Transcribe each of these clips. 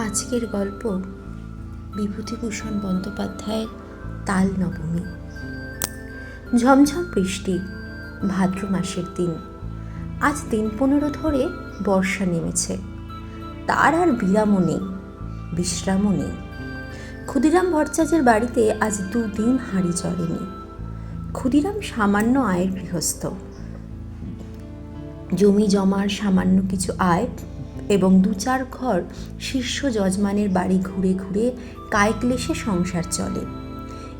আজকের গল্প বিভূতিভূষণ বন্দ্যোপাধ্যায়ের তাল নবমী ঝমঝম বৃষ্টি, ভাদ্র মাসের দিন। আজ দিন পনেরো ধরে বর্ষা নেমেছে। তার আর বিরামও নেই, বিশ্রামও নেই। ক্ষুদিরাম ভট্টাচার্যের বাড়িতে আজ দুদিন হাঁড়ি চড়েনি। ক্ষুদিরাম সামান্য আয়ের গৃহস্থ। জমি জমার সামান্য কিছু আয় এবং দু চার ঘর শীর্ষ যজমানের বাড়ি ঘুরে ঘুরে কায়ক্লেশে সংসার চলে।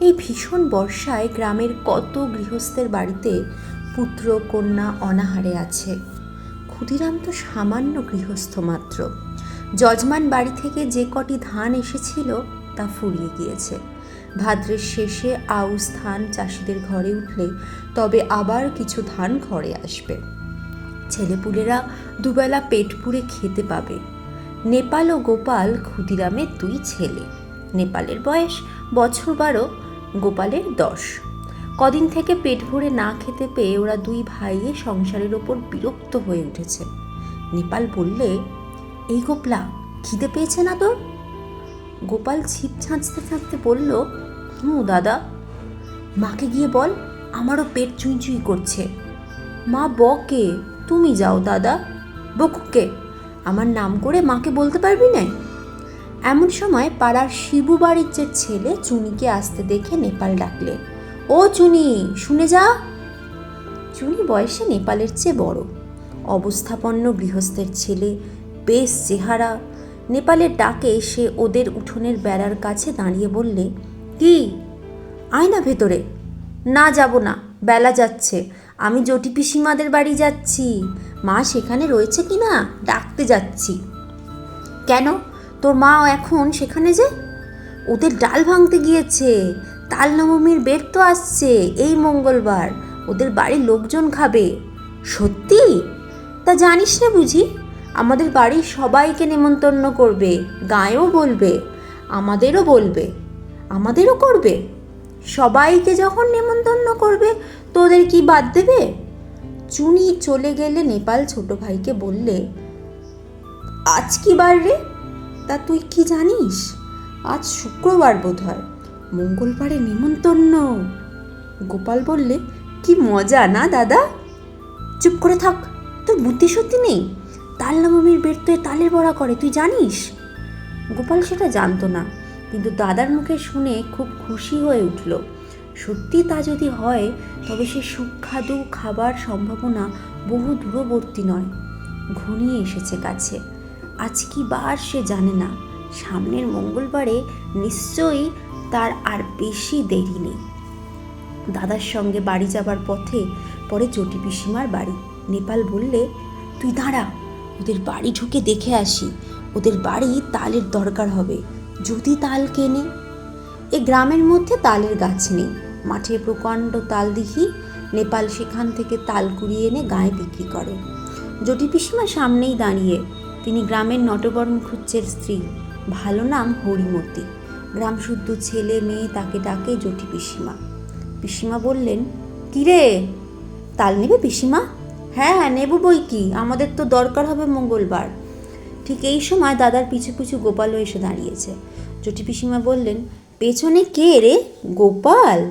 এই ভীষণ বর্ষায় গ্রামের কত গৃহস্থের বাড়িতে পুত্র, কন্যা অনাহারে আছে। ক্ষুদিরাম তো সামান্য গৃহস্থ মাত্র। যজমান বাড়ি থেকে যে কটি ধান এসেছিল তা ফুরিয়ে গিয়েছে। ভাদ্রের শেষে আউস ধান চাষিদের ঘরে উঠলে তবে আবার কিছু ধান ঘরে আসবে। ছেলেপুলেরা দুবেলা পেট পুড়ে খেতে পাবে। নেপাল ও গোপাল ক্ষুদিরামের দুই ছেলে। নেপালের বয়স বছর বারো, গোপালের দশ। কদিন থেকে পেট ভরে না খেতে পেয়ে ওরা দুই ভাইয়ে সংসারের ওপর বিরক্ত হয়ে উঠেছে। নেপাল বললে, এই গোপলা, খিদে পেয়েছে না তোর? গোপাল ছিপ ছাঁচতে ছাঁচতে বলল, হুঁ দাদা। মাকে গিয়ে বল, আমারও পেট চুঁই চুঁই করছে। মা বকে তুমি যাও, দাদা। বকুকে আমার নাম করে মাকে বলতে পারবি না? এমন সময় পাড়ার শিবু বাড়ির যে ছেলে চুনিকে আসতে দেখে নেপাল ডাকলে, ও চুনি, শুনে যা। চুনি বয়সে নেপালের চেয়ে বড়। অবস্থাপন্ন গৃহস্থের ছেলে, বেশ চেহারা। নেপালের ডাকে সে ওদের উঠোনের বেড়ার কাছে দাঁড়িয়ে বললে, কি? আয় না ভেতরে। না যাব না, বেলা যাচ্ছে। আমি জটি পিসিমাদের বাড়ি যাচ্ছি। মা সেখানে রয়েছে কি না? ডাকতে যাচ্ছি। কেন? তোর মা এখন সেখানে যে? ওদের ডাল ভাঙতে গিয়েছে। তাল নবমীর বের তো আসছে এই মঙ্গলবার। ওদের বাড়ির লোকজন খাবে। সত্যি? তা জানিস না বুঝি? আমাদের বাড়ির সবাইকে নেমন্তন্ন করবে। গায়েও বলবে। আমাদেরও বলবে। আমাদেরও করবে। সবাইকে যখন নেমন্তন্ন করবে তোদের কি বাদ দেবে? চুনি চলে গেলে নেপাল ছোট ভাইকে বললে, আজ কি বার রে? তা তুই কি জানিস? আজ শুক্রবার বোধ হয় মঙ্গলবারে নেমন্তন্ন। গোপাল বললে, কি মজা না দাদা? চুপ করে থাক, তোর বুদ্ধি সত্যি নেই? তাল নবমীর বের তো এ তালের বড়া করে, তুই জানিস? গোপাল সেটা জানতো না, কিন্তু দাদার মুখে শুনে খুব খুশি হয়ে উঠল। সত্যি তা যদি হয়, তবে সে সুখ্যাদু খাবার সম্ভাবনা বহু দূরবর্তী নয়। ঘনিয়ে এসেছে কাছে। আজ কি বার সে জানে না। সামনের মঙ্গলবারে নিশ্চয়ই তার আর বেশি দেরি নেই। দাদার সঙ্গে বাড়ি যাবার পথে পরে চটি পিসিমার বাড়ি। নেপাল বললে, তুই দাঁড়া, ওদের বাড়ি ঢুকে দেখে আসি। ওদের বাড়ি তালের দরকার হবে। যদি তাল কেনে? এ গ্রামের মধ্যে তালের গাছ নেই। মাঠে প্রকাণ্ড তাল দিঘি, নেপাল সেখান থেকে তাল কুড়িয়ে এনে গায়ে বিক্রি করে। জটি পিসিমা সামনেই দাঁড়িয়ে, তিনি গ্রামের নটবরণ খুচ্চের স্ত্রী। ভালো নাম হরিমতি। গ্রাম শুদ্ধ ছেলে মেয়ে তাকে ডাকে জটি পিসিমা। পিসিমা বললেন, কিরে, তাল নেবে পিসিমা? হ্যাঁ হ্যাঁ নেব বই কি, আমাদের তো দরকার হবে মঙ্গলবার। ঠিক এই সময় দাদার পিছু পিছু গোপালও এসে দাঁড়িয়েছে। জটি পিসিমা বললেন, পেছনে কে রে? গোপাল?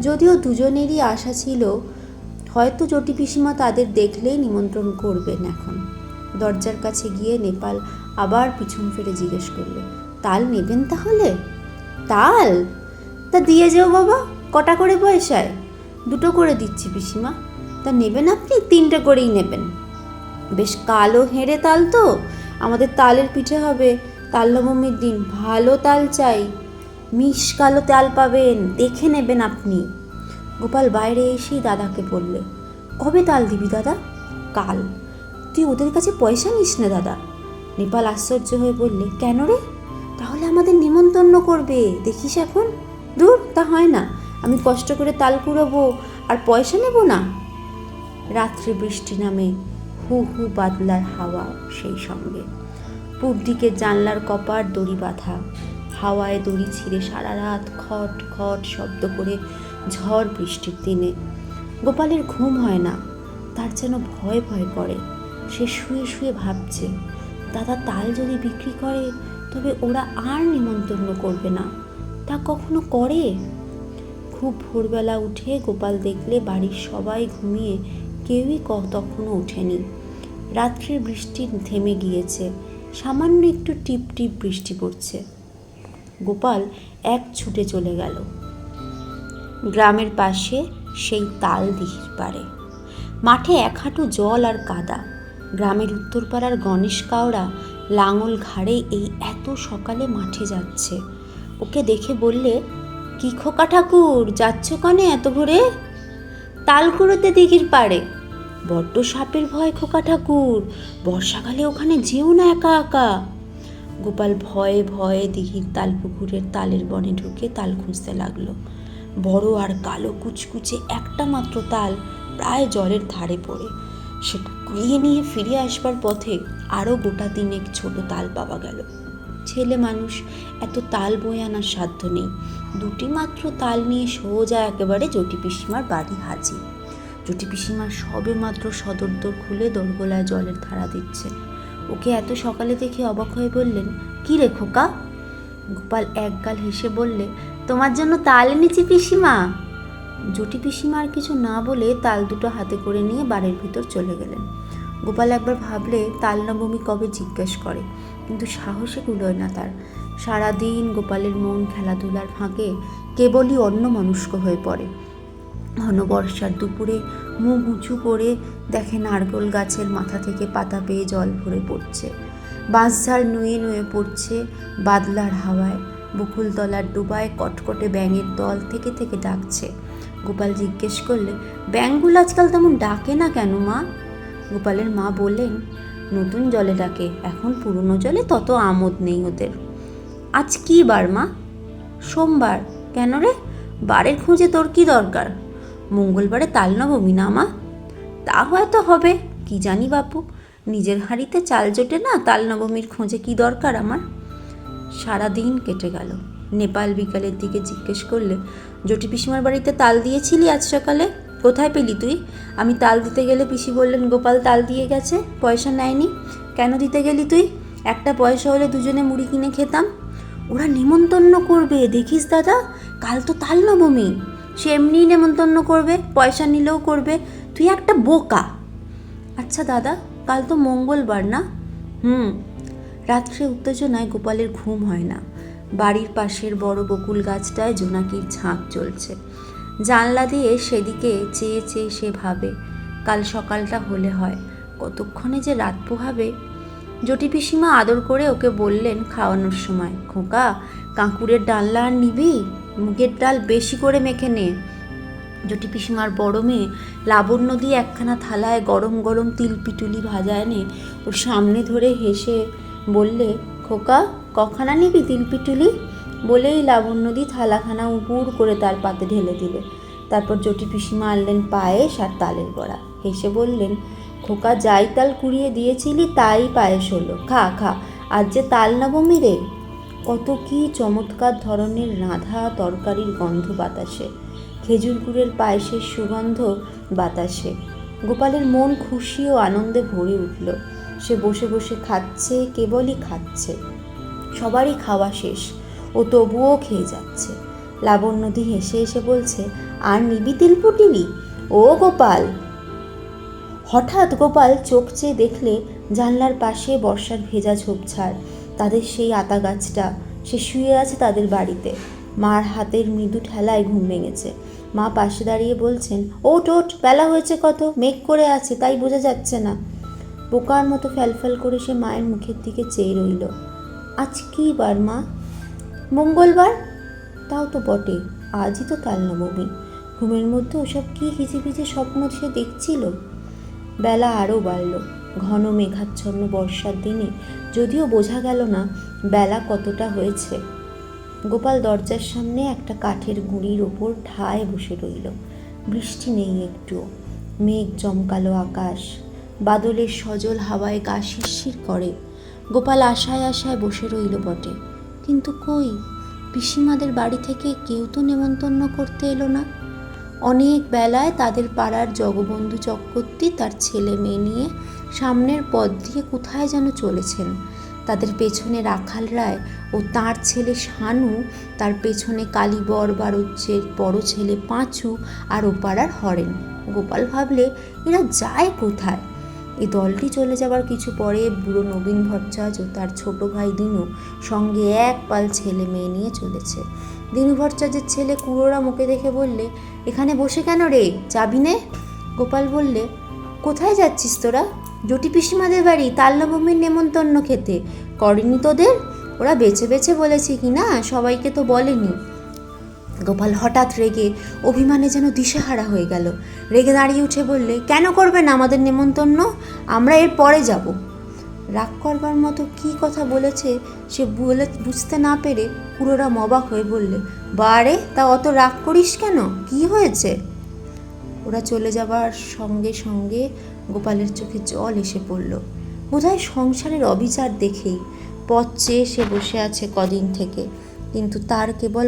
যদিও দুজনেরই আশা ছিল, হয়তো জটি পিসিমা তাদের দেখলেই নিমন্ত্রণ করবেন এখন। দরজার কাছে গিয়ে নেপাল আবার পিছন ফিরে জিজ্ঞেস করলে, তাল নেবেন তাহলে? তাল? তা দিয়ে যেও বাবা, কটা করে পয়সায়? দুটো করে দিচ্ছি পিসিমা। তা নেবেন আপনি? তিনটে করেই নেবেন। বেশ কালো হেঁড়ে তাল তো, আমাদের তালের পিঠে হবে। তাল নবমীর দিন ভালো তাল চাই। মিশ কালো তাল পাবেন, দেখে নেবেন আপনি। গোপাল বাইরে এসেই দাদাকে বললে, কবে তাল দিবি দাদা? কাল। তুই ওদের কাছে পয়সা নিস না দাদা। নেপাল আশ্চর্য হয়ে বললে, কেন রে? তাহলে আমাদের নিমন্ত্রণ করবে, দেখিস এখন। দূর, তা হয় না। আমি কষ্ট করে তাল কুড়োবো, আর পয়সা নেব না। রাত্রে বৃষ্টি নামে হু হু বাদলার হাওয়া সেই সঙ্গে। পূব দিকে জানলার কপার দড়ি বাঁধা। হাওয়ায় দড়ি ছিঁড়ে সারা রাত খট খট শব্দ করে ঝড় বৃষ্টির দিনে। গোপালের ঘুম হয় না, তার যেন ভয় ভয় করে। সে শুয়ে শুয়ে ভাবছে, দাদা তাল যদি বিক্রি করে, তবে ওরা আর নিমন্ত্রণ করবে না। তা কখনো করে? খুব ভোরবেলা উঠে গোপাল দেখলে বাড়ির সবাই ঘুমিয়ে কেউই তখনও ওঠেনি। রাত্রির বৃষ্টি থেমে গিয়েছে, সামান্য একটু টিপ টিপ বৃষ্টি পড়ছে। গোপাল এক ছুটে চলে গেল। গ্রামের পাশে সেই তাল দিঘির পাড়ে। মাঠে এক হাঁটু জল আর কাদা। গ্রামের উত্তরপাড়ার গণেশ কাওড়া লাঙল ঘাড়ে এই এত সকালে মাঠে যাচ্ছে। ওকে দেখে বললে, কি খোকা ঠাকুর, যাচ্ছ কানে এত ভোরে? তাল কুড়োতে দিঘির পাড়ে। বড্ড সাপের ভয় খোকা ঠাকুর, বর্ষাকালে ওখানে যেও না একা একা। গোপাল ভয়ে ভয়ে দিঘির তাল পুকুরের তালের বনে ঢুকে তাল খুঁজতে লাগল। বড় আর কালো কুচকুচে একটা মাত্র তাল প্রায় জলের ধারে পড়ে। সেটা কুড়িয়ে নিয়ে ফিরে আসবার পথে আরও গোটা তিনেক ছোট তাল পাওয়া গেল। ছেলে মানুষ, এত তাল বয়ে আনার সাধ্য নেই। দুটি মাত্র তাল নিয়ে সোজা একেবারে জটি পিসিমার বাড়ি হাজির। জটি পিসিমা সবে মাত্র সদর দোর খুলে দোরগোলায় জলের ধারা দিচ্ছে ওকে এত সকালে দেখে অবাক হয়ে বললেন, কি রে খোকা? গোপাল একগাল হেসে বললে, তোমার জন্য তাল এনেছি পিসিমা। জটি পিসিমা আর কিছু না বলে তাল দুটো হাতে করে নিয়ে বাড়ির ভিতর চলে গেলেন। গোপাল একবার ভাবলে তাল নবমী কবে জিজ্ঞেস করে, কিন্তু সাহসে কুলোয় না তার। সারাদিন গোপালের মন খেলাধুলার ফাঁকে কেবলই অন্য মনস্ক হয়ে পড়ে। ঘন বর্ষার দুপুরে মুখ উঁচু করে দেখে নারকোল গাছের মাথা থেকে পাতা পেয়ে জল ভরে পড়ছে। বাঁশঝাড় নুয়ে নুয়ে পড়ছে বাদলার হাওয়ায়। বকুলতলার ডুবায় কটকটে ব্যাঙের দল থেকে থেকে ডাকছে। গোপাল জিজ্ঞেস করলে, ব্যাঙগুলো আজকাল তেমন ডাকে না কেন মা? গোপালের মা বললেন, নতুন জলে ডাকে, এখন পুরনো জলে তত আমোদ নেই ওদের। আজ কি বার মা? সোমবার। কেন রে? বারের খুঁজে তোর কি দরকার? মঙ্গলবারে তাল নবমী না, মা? তা হয়তো হবে, কি জানি বাপু। নিজের হাঁড়িতে চাল জোটে না তাল নবমীর খোঁজে কি দরকার আমার? সারা দিন কেটে গেল। নেপাল বিকালের দিকে জিজ্ঞেস করলে, জটি পিসিমার বাড়িতে তাল দিয়েছিলি আজ সকালে? কোথায় পেলি তুই? আমি তাল দিতে গেলে পিসি বললেন, গোপাল তাল দিয়ে গেছে, পয়সা নেয়নি। কেন দিতে গেলি তুই? একটা পয়সা হলে দুজনে মুড়ি কিনে খেতাম। ওরা নিমন্তন্ন করবে, দেখিস দাদা? কাল তো তাল নবমী সে এমনিই নেমন্তন্ন করবে, পয়সা নিলেও করবে। তুই একটা বোকা। আচ্ছা দাদা, কাল তো মঙ্গলবার না? হুম। রাত্রে উত্তেজনায় গোপালের ঘুম হয় না। বাড়ির পাশের বড় বকুল গাছটায় জোনাকির ঝাঁক চলছে। জানলা দিয়ে সেদিকে চেয়ে চেয়ে সে ভাবে, কাল সকালটা হলে হয়। কতক্ষণে যে রাত পোহাবে? জটি পিসিমা আদর করে ওকে বললেন খাওয়ানোর সময়, খোকা, কাঁকুরের ডালনা আর নিবি? মুগের ডাল বেশি করে মেখে নে। জটি পিসিমার বড় মেয়ে লাবণ্য দিয়ে একখানা থালায় গরম গরম তিল পিটুলি ভাজা এনে ওর সামনে ধরে হেসে বললে, খোকা, কখানা নিবি তিল পিটুলি? বলেই লাবণ্যদি থালাখানা উপুর করে তার পাতে ঢেলে দিলে। তারপর জটি পিসিমা আনলেন পায়েস আর তালের বড়া। হেসে বললেন, খোকা, যাই তাল কুড়িয়ে দিয়েছিলি, তাই পায়েস হলো। খা খা, আজ যে তাল নবমী রে কত কি চমৎকার ধরনের রাঁধা তরকারির গন্ধ বাতাসে, খেজুর গুড়ের পায়েসের সুগন্ধ বাতাসে। গোপালের মন খুশি ও আনন্দে ভরে উঠল। সে বসে বসে খাচ্ছে, কেবলই খাচ্ছে। সবারই খাওয়া শেষ ও তবুও খেয়ে যাচ্ছে। লাবণ্যদি হেসে এসে বলছে, আর নিবি তিলপুটিলি? ও গোপাল। হঠাৎ গোপাল চোখ চেয়ে দেখলে জানলার পাশে বর্ষার ভেজা ঝোপঝাড়। তাদের সেই আতা গাছটা, সে শুয়ে আছে তাদের বাড়িতে। মার হাতের মৃদু ঠেলায় ঘুম ভেঙেছে। মা পাশে দাঁড়িয়ে বলছেন ওট ওট বেলা হয়েছে কত, মেঘ করে আছে, তাই বোঝা যাচ্ছে না। বোকার মতো ফ্যালফ্যাল করে সে মায়ের মুখের দিকে চেয়ে রইল। আজ কী বার, মা? মঙ্গলবার? তাও তো বটে, আজই তো তাল নবমী ঘুমের মধ্যে ওসব কী হিজিবিজি স্বপ্ন সে দেখছিল? বেলা আরও বাড়ল। ঘন মেঘাচ্ছন্ন বর্ষার দিনে। যদিও বোঝা গেল না বেলা কতটা হয়েছে। গোপাল দরজার সামনে একটা কাঠের গুঁড়ির ওপর ঠায় বসে রইল। বৃষ্টি নেই একটুও মেঘ জমকালো আকাশ। বাদলের সজল হাওয়ায় গা শিরশির করে। গোপাল আশায় আশায় বসে রইল বটে। কিন্তু কই? পিসিমাদের বাড়ি থেকে কেউ তো নেমন্তন্ন করতে এলো না। অনেক বেলায় তাদের পাড়ার জগবন্ধু চক্রবর্তী তার ছেলে মেয়ে নিয়ে সামনের পথ দিয়ে কোথায় যেন চলেছেন। তাদের পেছনে রাখাল রায় ও তার ছেলে শানু, তার পেছনে কালীবর বারুজ্যের বড় ছেলে পাঁচু আর ও পাড়ার হরেন। গোপাল ভাবলে, এরা যায় কোথায়? এই দলটি চলে যাবার কিছু পরে বুড়ো নবীন ভট্টাচার্য তার ছোট ভাই দিনু সঙ্গে এক পাল ছেলে মেয়ে নিয়ে চলেছে। দিনু ভট্টাচার্যের ছেলে কুড়োরা মুখে দেখে বললে, এখানে বসে কেন রে? যাবি নে? গোপাল বললে, কোথায় যাচ্ছিস তোরা? জটি পিসিমাদের বাড়ি তাল্লভূমির নেমন্তন্ন খেতে। করেনি তোদের? ওরা বেছে বেছে বলেছে কি না? সবাইকে তো বলেনি। গোপাল হঠাৎ রেগে অভিমানে যেন দিশেহারা হয়ে গেল। রেগে দাঁড়িয়ে উঠে বললে, কেন করবেন আমাদের নেমন্তন্ন? আমরা এর পরে যাব। রাগ করবার মতো কি কথা বলেছে, সে বলে, বুঝতে না পেরে পুরোরা মবাক হয়ে বললে, বারে, তা অত রাগ করিস কেন? কি হয়েছে? ওরা চলে যাবার সঙ্গে সঙ্গে গোপালের চোখে জল এসে পড়ল। বোধহয় সংসারের অবিচার দেখেই পথ চেয়ে সে বসে আছে কদিন থেকে। কিন্তু তার কেবল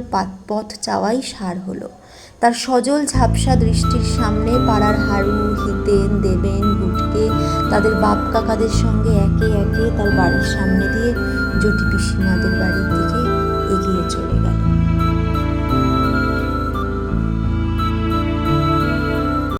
পথ চাওয়াই সার হলো। তার সজল ঝাপসা দৃষ্টির সামনে পাড়ার হারু হিতেন, দেবেন, গুটকে, তাদের বাপ কাকাদের সঙ্গে একে একে তার বাড়ির সামনে দিয়ে জটি পিসিমাদের বাড়ির দিকে এগিয়ে চলে গেল।